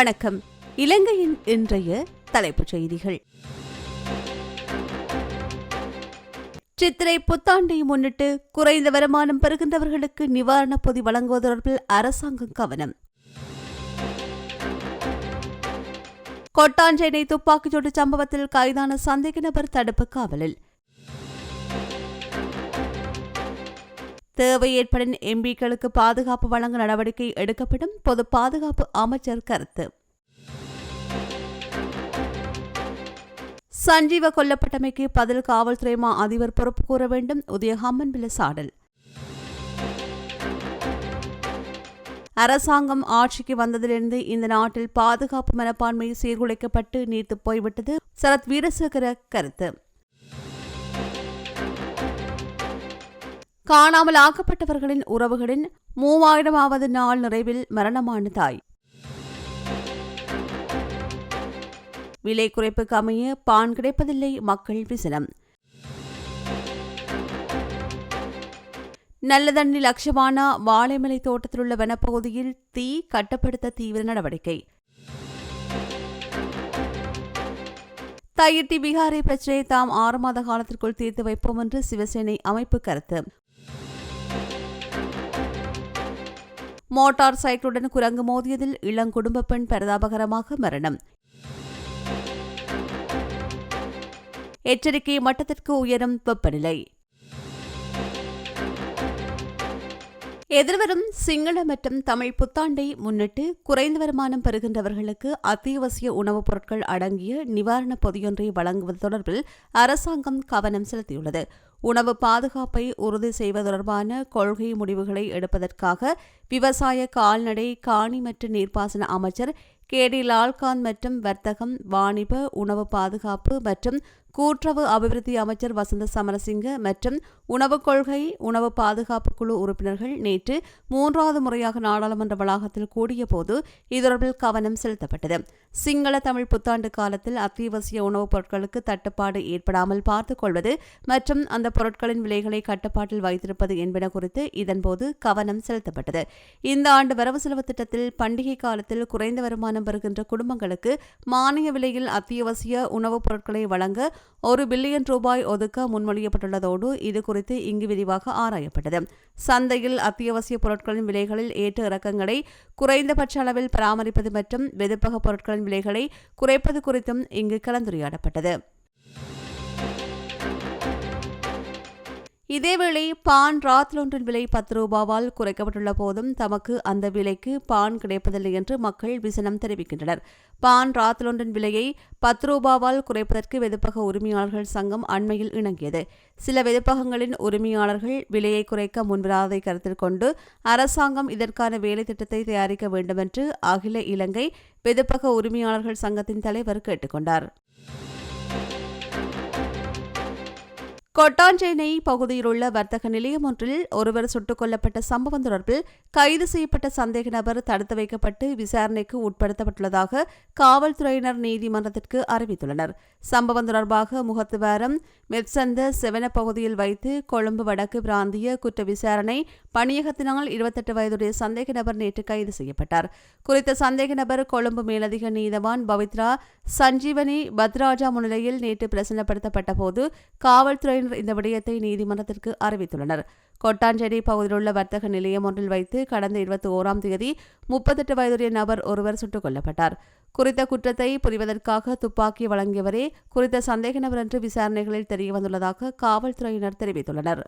வணக்கம். இலங்கையின் இன்றைய தலைப்புச் செய்திகள். சித்திரை புத்தாண்டை முன்னிட்டு குறைந்த வருமானம் பெறுகின்றவர்களுக்கு நிவாரணப் பொதி வழங்குவது தொடர்பில் அரசாங்கம் கவனம். கொட்டாஞ்சேனை துப்பாக்கிச்சூடு சம்பவத்தில் கைதான சந்தேக நபர் தடுப்பு காவலில். தேவை ஏற்படின் எம்பிக்களுக்கு பாதுகாப்பு வழங்க நடவடிக்கை எடுக்கப்படும் பொது பாதுகாப்பு அமைச்சர் கருத்து. சஞ்சீவ கொல்லப்பட்டமைக்கு பதில் காவல்துறை மா அதிபர் பொறுப்பு கூற வேண்டும். உதயகாமன் விலசாடல் அரசாங்கம் ஆட்சிக்கு வந்ததிலிருந்து இந்த நாட்டில் பாதுகாப்பு மனப்பான்மை சீர்குலைக்கப்பட்டு நீர்த்து போய்விட்டது. சரத் வீரசேகர கருத்து. காணாமல் ஆக்கப்பட்டவர்களின் உறவுகளின் மூவாயிரமாவது நாள் நிறைவில் மரணமான தாய். விலை குறைப்புக்கு அமைய பான் கிடைப்பதில்லை மக்கள் விசனம். நல்லதண்ணி லட்சமான வாழைமலை தோட்டத்திலுள்ள வனப்பகுதியில் தீ கட்டுப்படுத்த தீவிர நடவடிக்கை. தையிட்டி பீகாரை பிரச்சனையை தாம் ஆறு மாத காலத்திற்குள் தீர்த்து வைப்போம் என்று சிவசேனை அமைப்பு கருத்து. மோட்டார் சைக்கிளுடன் குரங்கு மோதியதில் இளங்குடும்ப பெண் பரிதாபகரமாக மரணம். எச்சரிக்கை மட்டத்திற்கு உயரும் வெப்பநிலை. எதிர்வரும் சிங்கள மற்றும் தமிழ் புத்தாண்டை முன்னிட்டு குறைந்த வருமானம் பெறுகின்றவர்களுக்கு அத்தியாவசிய உணவுப் பொருட்கள் அடங்கிய நிவாரணப் பொதியொன்றை வழங்குவது தொடர்பில் அரசாங்கம் கவனம் செலுத்தியுள்ளது. உணவு பாதுகாப்பை உறுதி செய்வது தொடர்பான கொள்கை முடிவுகளை எடுப்பதற்காக விவசாய கால்நடை காணி மற்றும் நீர்ப்பாசன அமைச்சர் கே டி லால்காந்த் மற்றும் வர்த்தகம் வாணிப உணவு பாதுகாப்பு மற்றும் கூட்டுறவு அபிவிருத்தி அமைச்சர் வசந்த சமரசிங்க மற்றும் உணவுக் கொள்கை உணவு பாதுகாப்பு குழு உறுப்பினர்கள் நேற்று மூன்றாவது முறையாக நாடாளுமன்ற வளாகத்தில் கூடியபோது இதொடர்பில் கவனம் செலுத்தப்பட்டது. சிங்கள தமிழ் புத்தாண்டு காலத்தில் அத்தியாவசிய உணவுப் பொருட்களுக்கு தட்டுப்பாடு ஏற்படாமல் பார்த்துக் கொள்வது மற்றும் அந்த பொருட்களின் விலைகளை கட்டுப்பாட்டில் வைத்திருப்பது என்பன குறித்து இதன்போது கவனம் செலுத்தப்பட்டது. இந்த ஆண்டு வரவு செலவு திட்டத்தில் பண்டிகை காலத்தில் குறைந்த வருமானம் பெறுகின்ற குடும்பங்களுக்கு மானிய விலையில் அத்தியாவசிய உணவுப் பொருட்களை வழங்க ஒரு பில்லியன் ரூபாய் ஒதுக்க முன்மொழியப்பட்டுள்ளதோடு இது குறித்து இங்கு விரிவாக ஆராயப்பட்டது. சந்தையில் அத்தியாவசிய பொருட்களின் விலைகளில் ஏற்ற இறக்கங்களை குறைந்தபட்ச அளவில் பராமரிப்பது மற்றும் வெதுப்பக பொருட்களின் விலைகளை குறைப்பது குறித்தும் இங்கு கலந்துரையாடப்பட்டது. இதேவேளை பான் ராத்லொன்றின் விலை பத்து ரூபாவால் குறைக்கப்பட்டுள்ள போதும் தமக்கு அந்த விலைக்கு பான் கிடைப்பதில்லை என்று மக்கள் விசனம் தெரிவிக்கின்றனர். பான் ராத்லொன்றின் விலையை பத்து ரூபாவால் குறைப்பதற்கு வெதுப்பக உரிமையாளர்கள் சங்கம் அண்மையில் இணங்கியது. சில வெதுப்பகங்களின் உரிமையாளர்கள் விலையை குறைக்க முன்வராததை கருத்தில் கொண்டு அரசாங்கம் இதற்கான வேலை திட்டத்தை தயாரிக்க வேண்டுமென்று அகில இலங்கை வெதுப்பக உரிமையாளர்கள் சங்கத்தின் தலைவர் கேட்டுக்கொண்டார். கொட்டாஞ்சேனை பகுதியில் உள்ள வர்த்தக நிலையம் ஒன்றில் ஒருவர் சுட்டுக் கொல்லப்பட்ட சம்பவம் தொடர்பில் கைது செய்யப்பட்ட சந்தேக நபர் தடுத்து வைக்கப்பட்டு விசாரணைக்கு உட்படுத்தப்பட்டுள்ளதாக காவல்துறையினர் நீதிமன்றத்திற்கு அறிவித்துள்ளனர். சம்பவம் தொடர்பாக முகத்துவாரம் மெப்சந்த செவன பகுதியில் வைத்து கொழும்பு வடக்கு பிராந்திய குற்ற விசாரணை பணியகத்தினால் இருபத்தெட்டு வயதுடைய சந்தேக நபர் நேற்று கைது செய்யப்பட்டார். குறித்த சந்தேக நபர் கொழும்பு மேலதிக நீதவான் பவித்ரா சஞ்சீவனி பத்ராஜா முன்னிலையில் நேற்று பிரசனப்படுத்தப்பட்ட போது காவல்துறையினர் இந்த விடயத்தை நீதிமன்றத்திற்கு அறிவித்துள்ளனர். கொட்டாஞ்சேரி பகுதியிலுள்ள வர்த்தக நிலையம் ஒன்றில் வைத்து கடந்த இருபத்தி ஓராம் தேதி முப்பத்தெட்டு வயதுடைய நபர் ஒருவர் சுட்டுக் கொல்லப்பட்டார். குறித்த குற்றத்தை புரிவதற்காக துப்பாக்கி வழங்கியவரே குறித்த சந்தேக நபர் என்று விசாரணைகளில் தெரியவந்துள்ளதாக காவல்துறையினர் தெரிவித்துள்ளனர்.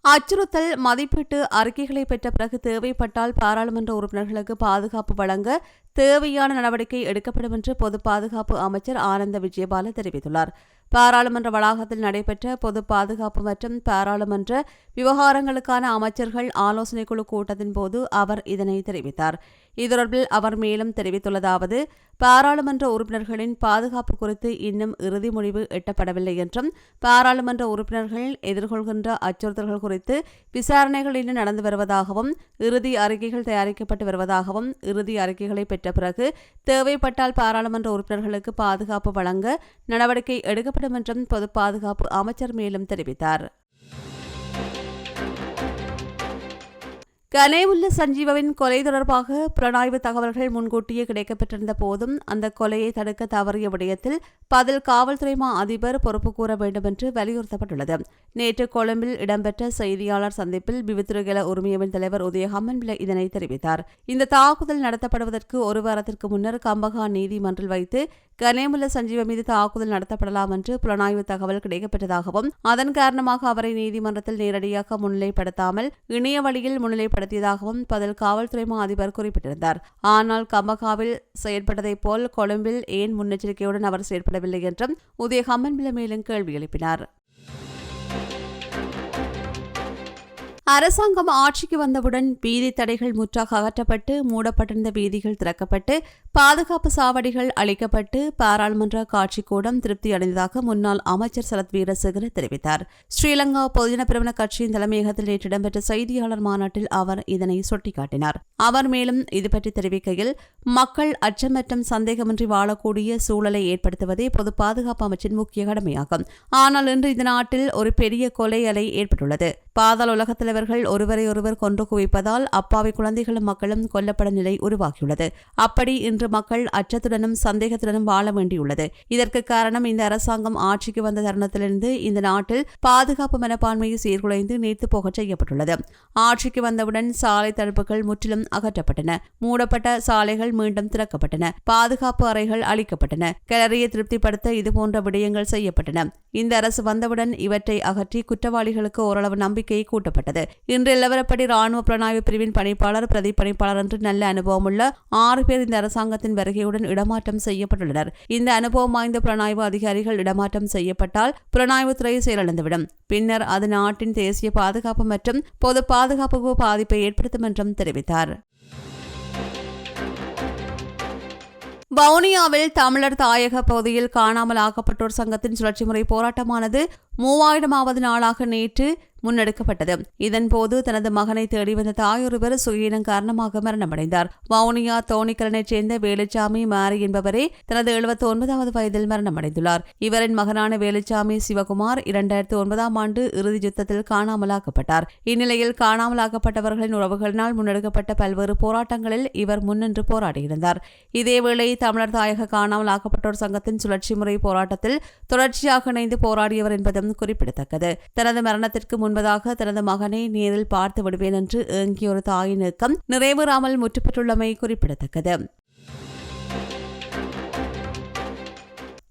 அச்சுறுத்தல் மதிப்பீட்டு அறிக்கைகளை பெற்ற பிறகு தேவைப்பட்டால் பாராளுமன்ற உறுப்பினர்களுக்கு பாதுகாப்பு வழங்க தேவையான நடவடிக்கை எடுக்கப்படும் என்று பொது பாதுகாப்பு அமைச்சர் ஆனந்த விஜயபால தெரிவித்துள்ளார். பாராளுமன்ற வளாகத்தில் நடைபெற்ற பொது பாதுகாப்பு மற்றும் பாராளுமன்ற விவகாரங்களுக்கான அமைச்சர்கள் ஆலோசனைக் குழு கூட்டத்தின் போது அவர் இதனை தெரிவித்தார். இதுதொடர்பில் அவர் மேலும் தெரிவித்துள்ளதாவது பாராளுமன்ற உறுப்பினர்களின் பாதுகாப்பு குறித்து இன்னும் இறுதி முடிவு எட்டப்படவில்லை என்றும் பாராளுமன்ற உறுப்பினர்கள் எதிர்கொள்கின்ற அச்சுறுத்தல்கள் குறித்து விசாரணைகள் இன்னும் நடந்து வருவதாகவும் இறுதி அறிக்கைகள் தயாரிக்கப்பட்டு வருவதாகவும் இறுதி அறிக்கைகளை பெற்ற பிறகு தேவைப்பட்டால் பாராளுமன்ற உறுப்பினர்களுக்கு பாதுகாப்பு வழங்க நடவடிக்கை எடுக்கப்படும் என்றும் பொது பாதுகாப்பு அமைச்சர் மேலும் தெரிவித்தார். கனேவுல்ல சஞ்சீவவின் கொலை தொடர்பாக புலனாய்வு தகவல்கள் முன்கூட்டியே கிடைக்கப்பெற்றிருந்த போதும் அந்த கொலையை தடுக்க தவறிய விடயத்தில் பதில் காவல்துறை மா அதிபர் பொறுப்பு கூற வேண்டும் என்று வலியுறுத்தப்பட்டுள்ளது. நேற்று கொழும்பில் இடம்பெற்ற செய்தியாளர் சந்திப்பில் பிவித்துருகல உரிமையவின் தலைவர் உதயகம்மன் ஹம்மன்பில இதனை தெரிவித்தார். இந்த தாக்குதல் நடத்தப்படுவதற்கு ஒரு வாரத்திற்கு முன்னர் கம்பகா நீதிமன்றில் வைத்து கனேமுல்ல சஞ்சீவ மீது தாக்குதல் நடத்தப்படலாம் என்று புலனாய்வு தகவல் கிடைக்கப்பட்டதாகவும் அதன் காரணமாக அவரை நீதிமன்றத்தில் நேரடியாக முன்னிலைப்படுத்தாமல் இணைய வழியில் முன்னிலைப்படுத்தியதாகவும் பதில் காவல்துறை மா அதிபர் குறிப்பிட்டிருந்தார். ஆனால் கம்பகாவில் செயற்பட்டதைப் போல் கொழும்பில் ஏன் முன்னெச்சரிக்கையுடன் அவர் செயற்படவில்லை என்றும் உதய ஹம்மன்பில மேலும் கேள்வி எழுப்பினார். அரசாங்கம் ஆட்சிக்கு வந்தவுடன் வீதி தடைகள் முற்றாக அகற்றப்பட்டு மூடப்பட்டிருந்த வீதிகள் திறக்கப்பட்டு பாதுகாப்பு சாவடிகள் அளிக்கப்பட்டு பாராளுமன்ற காட்சிக்கூடம் திருப்தி அடைந்ததாக முன்னாள் அமைச்சர் சரத் வீரசேகர தெரிவித்தார். ஸ்ரீலங்கா பொதுஜன பிரபல கட்சியின் தலைமையகத்தில் நேற்று இடம்பெற்ற செய்தியாளர் மாநாட்டில் அவர் இதனை சுட்டிக்காட்டினார். அவர் மேலும் இதுபற்றி தெரிவிக்கையில் மக்கள் அச்சம் மற்றும் சந்தேகமின்றி வாழக்கூடிய சூழலை ஏற்படுத்துவதே பொது பாதுகாப்பு அமைச்சின் முக்கிய கடமையாகும். ஆனால் இன்று இந்த நாட்டில் ஒரு பெரிய கொலை அலை ஏற்பட்டுள்ளது. பாதாள உலகத்தில் இவர்கள் ஒருவரை ஒருவர் கொன்று குவிப்பதால் அப்பாவி குழந்தைகளும் மக்களும் கொல்லப்பட நிலை உருவாகியுள்ளது. அப்படி இன்று மக்கள் அச்சத்துடனும் சந்தேகத்துடனும் வாழ வேண்டியுள்ளது. இதற்கு காரணம் இந்த அரசாங்கம் ஆட்சிக்கு வந்த தருணத்திலிருந்து இந்த நாட்டில் பாதுகாப்பு மனப்பான்மையை சீர்குலைந்து நீர்த்து போகச் செய்யப்பட்டுள்ளது. ஆட்சிக்கு வந்தவுடன் சாலை தடுப்புகள் முற்றிலும் அகற்றப்பட்டன. மூடப்பட்ட சாலைகள் மீண்டும் திறக்கப்பட்டன. பாதுகாப்பு அறைகள் அளிக்கப்பட்டன கிளறியை திருப்திப்படுத்த இதுபோன்ற விடயங்கள் செய்யப்பட்டன. இந்த அரசு வந்தவுடன் இவற்றை அகற்றி குற்றவாளிகளுக்கு ஓரளவு நம்பிக்கையை கூட்டப்பட்டது. இன்று நிலவரப்படி ராணுவ புலனாய்வு பிரிவின் பணிப்பாளர் பிரதி பணிப்பாளர் என்று நல்ல அனுபவமுள்ள ஆறு பேர் இந்த அரசாங்கத்தின் வருகையுடன் இடமாற்றம் செய்யப்பட்டுள்ளனர். இந்த அனுபவம் வாய்ந்த புலனாய்வு அதிகாரிகள் இடமாற்றம் செய்யப்பட்டால் புலனாய்வுத்துறை செயலிழந்துவிடும் பின்னர் அது நாட்டின் தேசிய பாதுகாப்பு மற்றும் பொது பாதுகாப்புக்கு பாதிப்பை ஏற்படுத்தும் என்றும் தெரிவித்தார். வவுனியாவில் தமிழர் தாயக பகுதியில் காணாமல் ஆக்கப்பட்டோர் சங்கத்தின் சுழற்சி முறை போராட்டமானது மூவாயிரமாவது நாளாக நேற்று முன்னெடுக்கப்பட்டது. இதன்போது தனது மகனை தேடி வந்த தாயொருவர் சுயினம் காரணமாக மரணமடைந்தார். வவுனியா தோணிக்கலனைச் சேர்ந்த வேலுச்சாமி மாரி என்பவரே தனது எழுபத்தி ஒன்பதாவது வயதில் மரணமடைந்துள்ளார். இவரின் மகனான வேலுச்சாமி சிவகுமார் இரண்டாயிரத்தி ஒன்பதாம் ஆண்டு இறுதி யுத்தத்தில் காணாமலாக்கப்பட்டார். இந்நிலையில் காணாமலாக்கப்பட்டவர்களின் உறவுகளினால் முன்னெடுக்கப்பட்ட பல்வேறு போராட்டங்களில் இவர் முன்னின்று போராடியிருந்தார். இதேவேளை தமிழர் தாயக காணாமலாக்கப்பட்டோர் சங்கத்தின் சுழற்சி முறை போராட்டத்தில் தொடர்ச்சியாக இணைந்து போராடியவர் என்பதும் குறிப்பிடத்தக்கது. தனது மரணத்திற்கு முன்பதாக தனது மகனை நேரில் பார்த்து விடுவேன் என்று ஏங்கிய ஒரு தாயின் இயக்கம் நிறைவேறாமல் முற்றுப்பெற்றுள்ளமை குறிப்பிடத்தக்கது.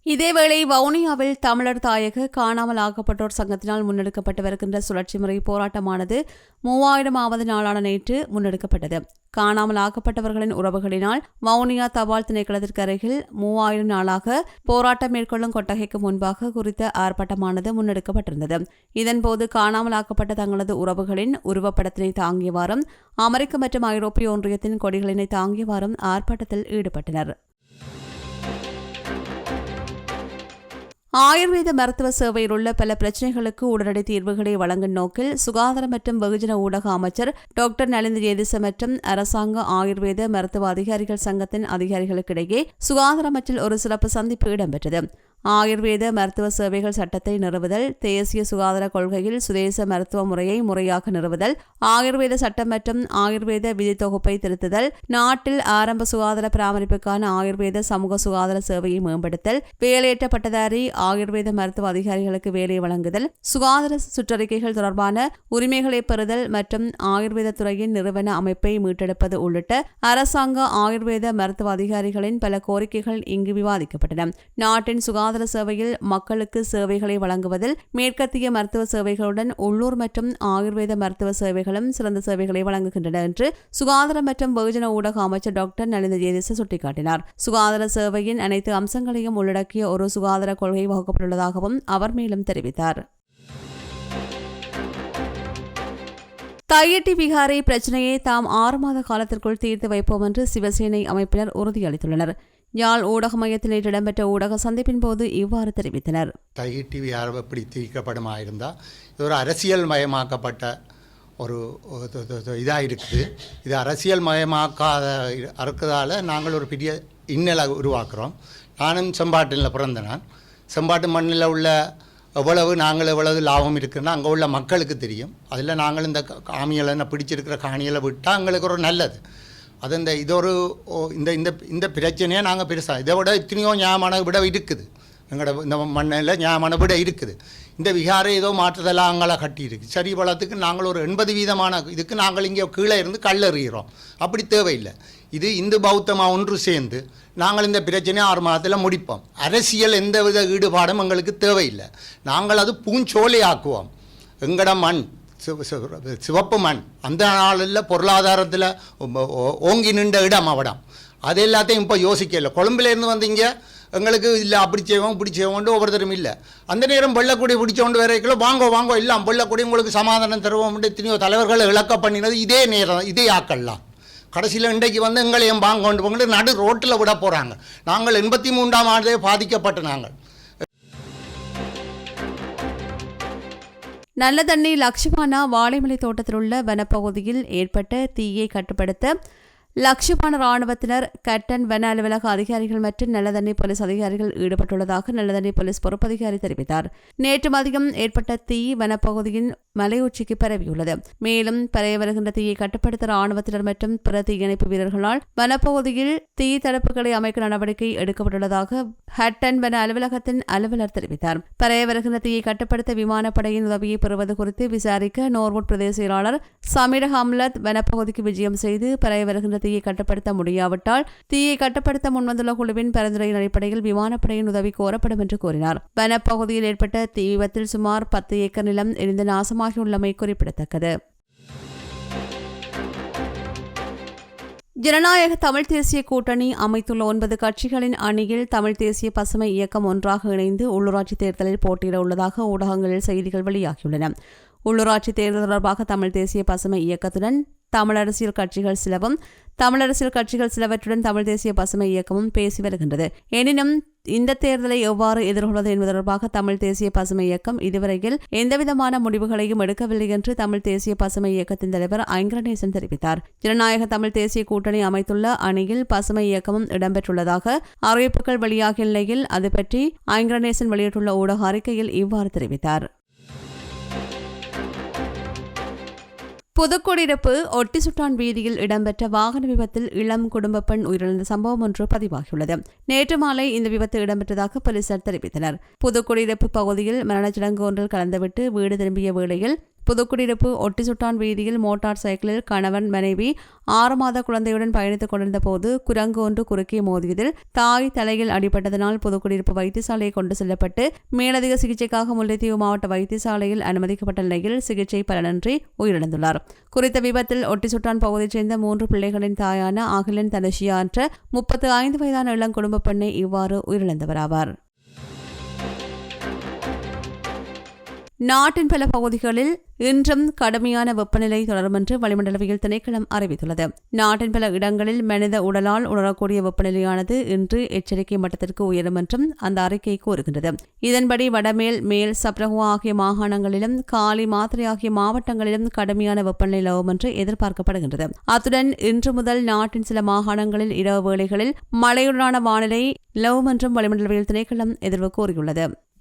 இதேவேளை வவுனியாவில் தமிழர் தாயக காணாமல் ஆக்கப்பட்டோர் சங்கத்தினால் முன்னெடுக்கப்பட்டு வருகின்ற சுழற்சி முறை போராட்டமானது மூவாயிரமாவது நாளான நேற்று முன்னெடுக்கப்பட்டது. காணாமல் ஆக்கப்பட்டவர்களின் உறவுகளினால் வவுனியா தபால் திணைக்களத்திற்கு அருகில் மூவாயிரம் நாளாக போராட்டம் மேற்கொள்ளும் கொட்டகைக்கு முன்பாக குறித்த ஆர்ப்பாட்டமானது முன்னெடுக்கப்பட்டிருந்தது. இதன்போது காணாமல் ஆக்கப்பட்ட தங்களது உறவுகளின் உருவப்படத்தினை தாங்கியவாறும் அமெரிக்க மற்றும் ஐரோப்பிய ஒன்றியத்தின் கொடிகளினை தாங்கியவாறும் ஆர்ப்பாட்டத்தில் ஈடுபட்டனர். ஆயுர்வேத மருத்துவ சேவையில் உள்ள பல பிரச்சினைகளுக்கு உடனடி தீர்வுகளை வழங்கும் நோக்கில் சுகாதார மற்றும் வெகுஜன ஊடக அமைச்சர் டாக்டர் நலிந்த ஜேதிச மற்றும் அரசாங்க ஆயுர்வேத மருத்துவ அதிகாரிகள் சங்கத்தின் அதிகாரிகளுக்கிடையே சுகாதார அமைச்சில் ஒரு சிறப்பு சந்திப்பு இடம்பெற்றது. ஆயுர்வேத மருத்துவ சேவைகள் சட்டத்தை நிறுவுதல் தேசிய சுகாதார கொள்கையில் சுதேச மருத்துவ முறையை முறையாக நிறுவுதல் ஆயுர்வேத சட்டம் மற்றும் ஆயுர்வேத விதி தொகுப்பை திருத்துதல் நாட்டில் ஆரம்ப சுகாதார பராமரிப்புக்கான ஆயுர்வேத சமூக சுகாதார சேவையை மேம்படுத்தல் வேலையற்ற பட்டதாரி ஆயுர்வேத மருத்துவ அதிகாரிகளுக்கு வேலை வழங்குதல் சுகாதார சுற்றறிக்கைகள் தொடர்பான உரிமைகளை பெறுதல் மற்றும் ஆயுர்வேத துறையின் நிறுவன அமைப்பை மீட்டெடுப்பது உள்ளிட்ட அரசாங்க ஆயுர்வேத மருத்துவ அதிகாரிகளின் பல கோரிக்கைகள் இங்கு விவாதிக்கப்பட்டன. நாட்டின் சுகாதார சேவையில் மக்களுக்கு சேவைகளை வழங்குவதில் மேற்கத்திய மருத்துவ சேவைகளுடன் உள்ளூர் மற்றும் ஆயுர்வேத மருத்துவ சேவைகளும் சிறந்த சேவைகளை வழங்குகின்றன என்று சுகாதார மற்றும் வெகுஜன ஊடக அமைச்சர் டாக்டர் நலிந்த ஜேதிச சுட்டிக்காட்டினார். சுகாதார சேவையின் அனைத்து அம்சங்களையும் உள்ளடக்கிய ஒரு சுகாதார கொள்கை வகுக்கப்பட்டுள்ளதாகவும் அவர் மேலும் தெரிவித்தார். தையட்டி விகாரை பிரச்சினையை தாம் ஆறு மாத காலத்திற்குள் தீர்த்து வைப்போம் என்று சிவசேனை அமைப்பினர் உறுதியளித்துள்ளனர். யாழ் ஊடக மையத்தில் இடம்பெற்ற ஊடக சந்திப்பின் போது இவ்வாறு தெரிவித்தனர். தையிட்டி யாரும் எப்படி தீர்க்கப்படுமா இருந்தால் இது ஒரு அரசியல் மயமாக்கப்பட்ட ஒரு இதாக இருக்குது இது அரசியல் மயமாக்காத இருக்கிறதால நாங்கள் ஒரு பெரிய இன்னலை உருவாக்குறோம். நானும் செம்பாட்டில் பிறந்த நான். செம்பாட்டு மண்ணில் உள்ள எவ்வளவு நாங்கள் எவ்வளவு லாபம் இருக்குன்னா அங்கே உள்ள மக்களுக்கு தெரியும். அதில் நாங்கள் இந்த காமிகளை பிடிச்சிருக்கிற காணியில் விட்டால் எங்களுக்கு ஒரு நல்லது. அது இந்த இது ஒரு ஓ, இந்த இந்த இந்த பிரச்சனையே நாங்கள் பெருசாக இதை விட எத்தனையோ ஞாபக விட இருக்குது. எங்களோட இந்த மண்ணில் ஞாபக விட இருக்குது. இந்த விகாரை ஏதோ மாற்றுதெல்லாம் அங்கெல்லாம் கட்டியிருக்கு. சரி பலத்துக்கு நாங்கள் ஒரு எண்பது வீதமான இதுக்கு நாங்கள் இங்கே கீழே இருந்து கல்லெறிகிறோம். அப்படி தேவையில்லை. இது இந்து பௌத்தமாக ஒன்று சேர்ந்து நாங்கள் இந்த பிரச்சனையை ஆறு மாதத்தில் முடிப்போம். அரசியல் எந்தவித ஈடுபாடும் எங்களுக்கு தேவையில்லை. நாங்கள் அது பூஞ்சோலை ஆக்குவோம் எங்களோட மண் சிவப்பு மண். அந்த நாளில் பொருளாதாரத்தில் ஓங்கி நின்ற இடம் அவடம் அது எல்லாத்தையும் இப்போ யோசிக்கல கொழும்புலேருந்து வந்தீங்க எங்களுக்கு இல்லை அப்படி செய்வோம் இப்படி செய்வோம்னு ஒவ்வொருத்தரும் இல்லை. அந்த நேரம் வெள்ளக்குடி பிடிச்சோண்டு வரைக்கும் வாங்கோ வாங்கோ எல்லாம் வெள்ளக்குடி உங்களுக்கு சமாதானம் தருவோம்னு எத்தனையோ தலைவர்களை இழக்க பண்ணினது இதே நேரம் இதே ஆக்கள்லாம். கடைசியில் இன்றைக்கு வந்து எங்களையும் வாங்க கொண்டு போங்க நடு ரோட்டில் விட போகிறாங்க நாங்கள் எண்பத்தி மூன்றாம் ஆண்டே பாதிக்கப்பட்ட நாங்கள். நல்லதண்ணி லட்சுமணா வாழைமலை தோட்டத்தில் உள்ள வனப்பகுதியில் ஏற்பட்ட தீயை கட்டுப்படுத்த லட்சுமண ராணுவத்தினர் கட்டன் வன அலுவலக அதிகாரிகள் மற்றும் நல்லதண்ணி போலீஸ் அதிகாரிகள் ஈடுபட்டுள்ளதாக நல்லதண்ணி போலீஸ் பொறுப்பதிகாரி தெரிவித்தார். நேற்று மதியம் ஏற்பட்ட தீ வனப்பகுதியின் மலையுச்சிக்கு பரவியுள்ளது. மேலும் பரவி வருகின்ற தீயை கட்டுப்படுத்த ராணுவத்தினர் மற்றும் பிற தீயணைப்பு வீரர்களால் வனப்பகுதியில் தீ தடுப்புகளை அமைக்க நடவடிக்கை எடுக்கப்பட்டுள்ளதாக ஹட்டன் வன அலுவலகத்தின் அலுவலர் தெரிவித்தார். பரவி வருகின்ற தீயை கட்டுப்படுத்த விமானப்படையின் உதவியை பெறுவது குறித்து விசாரிக்க நோர்வுட் பிரதேச செயலாளர் சமீர் ஹம்லத் வனப்பகுதிக்கு விஜயம் செய்து பரவி வருகின்ற தீயை கட்டுப்படுத்த முடியாவிட்டால் தீயை கட்டுப்படுத்த முன்வந்துள்ள குழுவின் பரிந்துரையின் அடிப்படையில் விமானப்படையின் உதவி கோரப்படும் என்று கூறினார். வனப்பகுதியில் ஏற்பட்ட தீ விபத்தில் சுமார் பத்து ஏக்கர் நிலம் எரிந்து நாசமாகியுள்ளமை குறிப்பிடத்தக்கது. ஜனநாயக தமிழ் தேசிய கூட்டணி அமைத்துள்ள ஒன்பது கட்சிகளின் அணியில் தமிழ் தேசிய பசுமை இயக்கம் ஒன்றாக இணைந்து உள்ளூராட்சி தேர்தலில் போட்டியிட உள்ளதாக ஊடகங்களில் செய்திகள் வெளியாகியுள்ளன. உள்ளூராட்சி தேர்தல் தொடர்பாக தமிழ் தேசிய பசுமை இயக்கத்துடன் தமிழ் அரசியல் கட்சிகள் சிலவும் தமிழ் அரசியல் கட்சிகள் சிலவற்றுடன் தமிழ் தேசிய பசுமை இயக்கமும் பேசி வருகின்றது. எனினும் இந்த தேர்தலை எவ்வாறு எதிர்கொள்வது என்பது தொடர்பாக தமிழ் தேசிய பசுமை இயக்கம் இதுவரையில் எந்தவிதமான முடிவுகளையும் எடுக்கவில்லை என்று தமிழ் தேசிய பசுமை இயக்கத்தின் தலைவர் ஐங்கரநேசன் தெரிவித்தார். ஜனநாயக தமிழ் தேசிய கூட்டணி அமைத்துள்ள அணியில் பசுமை இயக்கமும் இடம்பெற்றுள்ளதாக அறிவிப்புகள் வெளியாகிய நிலையில் அது பற்றி ஐங்கரநேசன் வெளியிட்டுள்ள ஊடக அறிக்கையில் இவ்வாறு தெரிவித்தார். புதுக்குடியிருப்பு ஒட்டிசுட்டான் வீதியில் இடம்பெற்ற வாகன விபத்தில் இளம் குடும்ப பெண் உயிரிழந்த சம்பவம் ஒன்று பதிவாகியுள்ளது. நேற்று மாலை இந்த விபத்து இடம்பெற்றதாக போலீசார் தெரிவித்தனர். புதுக்குடியிருப்பு பகுதியில் மரணச்சடங்கு ஒன்றில் கலந்துவிட்டு வீடு திரும்பிய வேளையில் புதுக்குடியிருப்பு ஒட்டிசுட்டான் வீதியில் மோட்டார் சைக்கிளில் கணவன் மனைவி ஆறு மாத குழந்தையுடன் பயணித்துக் கொண்டிருந்த போது குரங்கு ஒன்று குறுக்கே மோதியதில் தாய் தலையில் அடிபட்டதனால் புதுக்குடியிருப்பு வைத்தியசாலையை கொண்டு செல்லப்பட்டு மேலதிக சிகிச்சைக்காக முல்லைத்தீவு மாவட்ட வைத்தியசாலையில் அனுமதிக்கப்பட்ட நிலையில் சிகிச்சை பலனின்றி உயிரிழந்துள்ளார். குறித்த விபத்தில் ஒட்டிசுட்டான் பகுதியைச் சேர்ந்த மூன்று பிள்ளைகளின் தாயான அகிலன் தனுஷியா என்ற முப்பத்து ஐந்து வயதான இளம் குடும்ப பெண்ணை இவ்வாறு உயிரிழந்தவராவார் நாட்டின் பல பகுதிகளில் இன்றும் கடுமையான வெப்பநிலை தொடரும் என்று வளிமண்டலவியல் திணைக்களம் அறிவித்துள்ளது. நாட்டின் பல இடங்களில் மனித உடலால் உணரக்கூடிய வெப்பநிலையானது இன்று எச்சரிக்கை மட்டத்திற்கு உயரும் என்றும் அந்த அறிக்கை கூறுகின்றது. இதன்படி வடமேல் மேல் சப்ரகுவா ஆகிய மாகாணங்களிலும் காலி மாத்திரை ஆகிய மாவட்டங்களிலும் கடுமையான வெப்பநிலை நிலவும் என்று எதிர்பார்க்கப்படுகின்றது. அத்துடன் இன்று முதல் நாட்டின் சில மாகாணங்களில் இரவு வேளைகளில் மழையுடனான வானிலை நிலவும் என்றும் வளிமண்டலவியல் திணைக்களம் எதிர்வு கூறியுள்ளது.